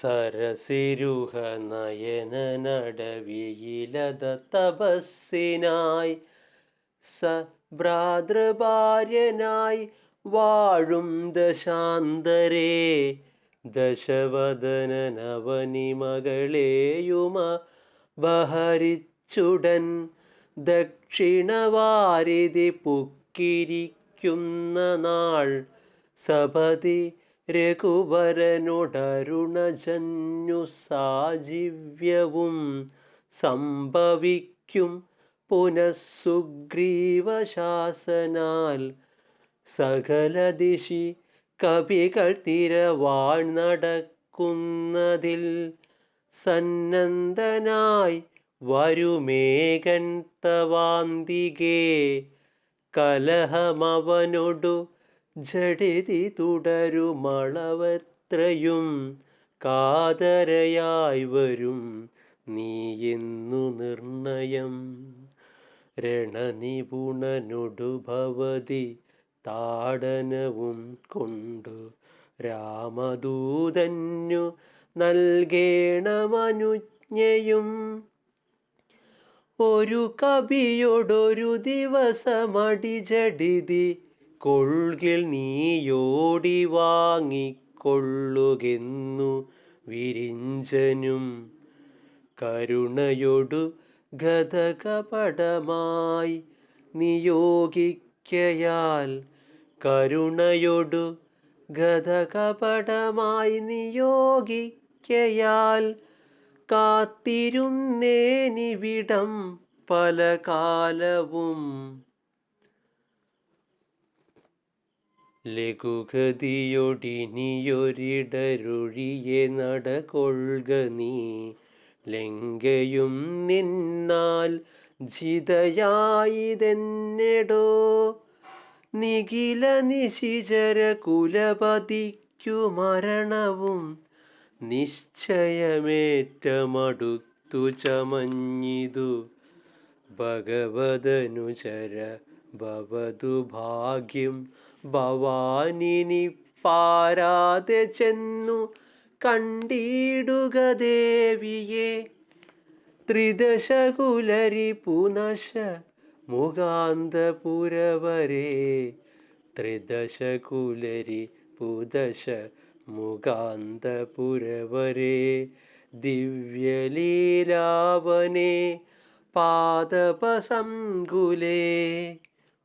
സരസിരുഹ നയന നടവിയിലത തപസ്സിനായി ഭ്രാതൃഭാര്യനായി വാഴും ദശാന്തരേ. ദശവദനവനി മകളെയുമ ബഹരിച്ചുടൻ ദക്ഷിണവാരിതി പുക്കിരിക്കുന്ന നാൾ സപതി രഘുവരനോടരുണജന്യു സാജീവ്യവും സംഭവിക്കും പുനഃസുഗ്രീവശാസനാൽ. സകല ദിശി കവികൾ തിരവാൾ നടക്കുന്നതിൽ സന്നദ്ധനായി വരുമേകൻ തവാന്തികേ. കലഹമവനൊടു ജഡിതി തുടരുമളവത്രയും കാതരയായി വരും നീ എന്നു നിർണയം. രണനിപുണനൊടു ഭവതി താടനവും കൊണ്ടു രാമദൂതന്നു നൽകേണമനുജ്ഞയും. ഒരു കവിയോടൊരു ദിവസമടിജഡിതി കൊൾകിൽ നീയോടി വാങ്ങിക്കൊള്ളുകെന്നു വിരിഞ്ചനും കരുണയൊടു ഗതകപടമായി നിയോഗിക്കയാൽ കരുണയൊടു ഗതകപടമായി നിയോഗിക്കയാൽ കാത്തിരുന്നേനിവിടം പല കാലവും ലഘുഗതിയൊടിനിയൊരിടരുഴിയെ നടകൊള്ളുക നീ. ലങ്കയും നിന്നാൽ ജിതയായിതെന്നെടോ. നിഖില നിശിചര കുലപതിക്കു മരണവും നിശ്ചയമേറ്റമടുത്തു ചമഞ്ഞിതു. ഭഗവതനുചര ഭവതു ഭാഗ്യം ഭവാനിനി പാരാതെ ചെന്നു കണ്ടിടുക ദേവിയെ. ത്രിദശകുലരി പുനശ മുഖാന്തപുരവരെ ത്രിദശകുലരി പുദശ മുഖാന്തപുരവരെ ദിവ്യലീലാവനെ പാദപസംകുലേ